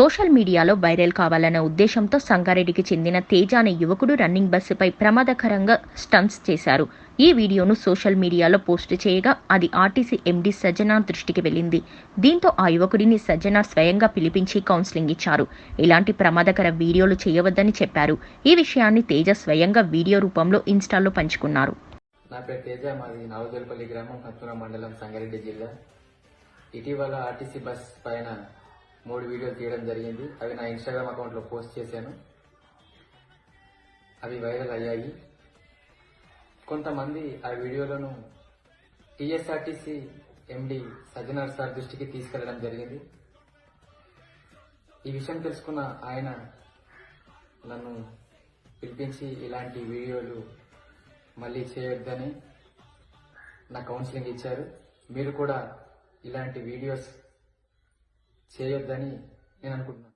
Social మీడియాలో viral కావాలన్న ఉద్దేశంతో సంగారెడ్డికి చెందిన తేజ అనే యువకుడు రన్నింగ్ బస్సుపై ప్రమాదకరంగా స్టంట్స్ చేశారు. ఈ వీడియోను సోషల్ మీడియాలో పోస్ట్ చేయగా అది ఆర్టీసీ ఎండీ సజ్జనా దృష్టికి వెళ్ళింది. దీంతో ఆ యువకుడిని సజ్జనా స్వయంగా పిలిపించి కౌన్సిలింగ్ ఇచ్చారు. ఇలాంటి ప్రమాదకర వీడియోలు చేయవద్దని చెప్పారు. ఈ విషయాన్ని తేజ స్వయంగా వీడియో రూపంలో ఇన్స్టాలో పంచుకున్నారు. నా పేరు తేజ మాది గ్రామం మండలం సంగారెడ్డి జిల్లా. ఇటీవల ఆర్టీసీ బస్ పైన మూడు వీడియోలు తీయడం జరిగింది. అవి నా ఇన్స్టాగ్రామ్ అకౌంట్లో పోస్ట్ చేశాను. అవి వైరల్ అయ్యాయి. కొంతమంది ఆ వీడియోలను టీఎస్ఆర్టీసీ ఎండి సజ్జనార్ సార్ దృష్టికి తీసుకెళ్ళడం జరిగింది. ఈ విషయం తెలుసుకున్న ఆయన నన్ను పిలిపించి ఇలాంటి వీడియోలు మళ్ళీ చేయొద్దని నా కౌన్సిలింగ్ ఇచ్చారు. మీరు కూడా ఇలాంటి వీడియోస్ చేయొద్దని నేను అనుకుంటున్నాను.